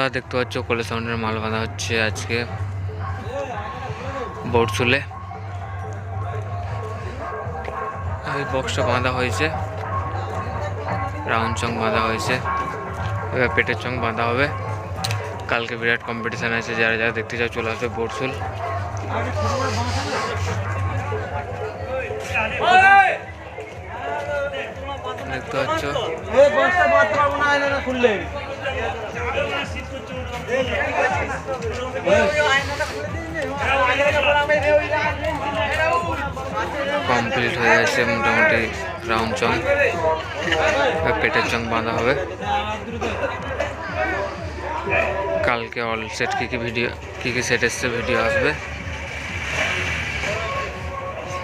বন্ধুরা, দেখতে পাচ্ছ, কলে সাউন্ডের মাল বাঁধা হচ্ছে আজকে বোর্ডসুলে এই বক্সটা বাঁধা হয়েছে। রাউন্ড চং বাঁধা হয়েছে। এবার পেটের চং বাঁধা হবে। কালকে বিরাট কম্পিটিশান আছে, যারা যারা দেখতে চাও চলে আসবে বোর্ডসুল দেখতে পাচ্ছ? কমপ্লিট হয়ে গেছে মোটামুটি রাউন্ড চং পেটের চং বাঁধা হবে। কালকে অল সেট কী কী ভিডিও কী কী সেট এসছে ভিডিও আসবে।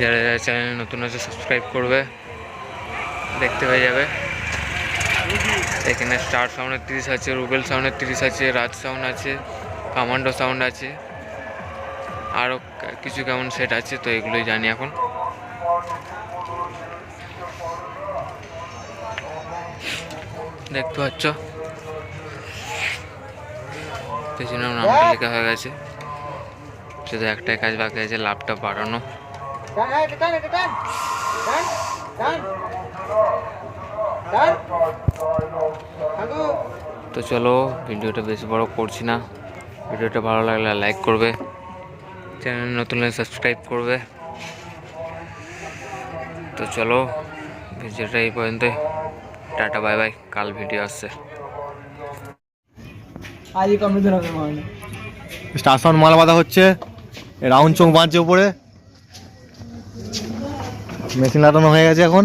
যারা যারা চ্যানেলে নতুন আছে সাবস্ক্রাইব করবে। দেখতে পেয়ে যাবে। এখানে স্টার সাউন্ডের তিরিশ আছে রুবেল সাউন্ডের তিরিশ আছে রাজ সাউন্ড আছে কামান্ডো সাউন্ড আছে আরও কিছু কেমন সেট আছে তো এগুলোই জানি এখন। দেখতে পাচ্ছ? পেছনে নামটা লেখা হয়ে গেছে। শুধু একটাই কাজ বাকি আছে লাভটা বাড়ানো। তো চলো ভিডিওটা বেশি বড় করছি না। ভিডিওটা ভালো লাগলে লাইক করবে। চ্যানেল নতুন হলে সাবস্ক্রাইব করবে। তো চলো ভিডিওটা এই পর্যন্তই। টাটা বাই বাই কাল ভিডিও আসছে। আজই কমপ্লিট হবে মানে। স্টার সাউন্ড মাল বাঁধা হচ্ছে। রাউন্ড চোখ বাঁধছে উপরে। মেশিন লাগানো হয়ে গেছে এখন।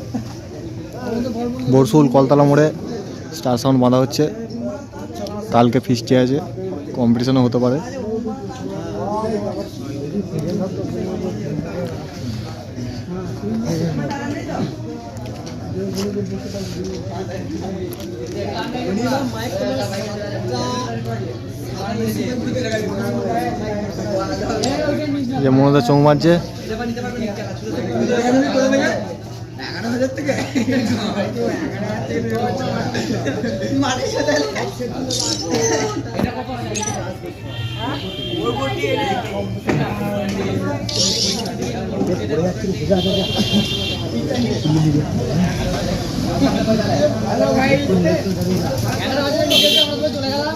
বরসুল কলতলা মোড়ে স্টার সাউন্ড বাঁধা হচ্ছে। কালকে ফিস্টি আছে কম্পিটিশনও হতে পারে। যে মনোদা চোখ মারছে এগারো হাজার থেকে মাঠের সাথে হ্যালো ভাই এগারো হাজার চলে গেলাম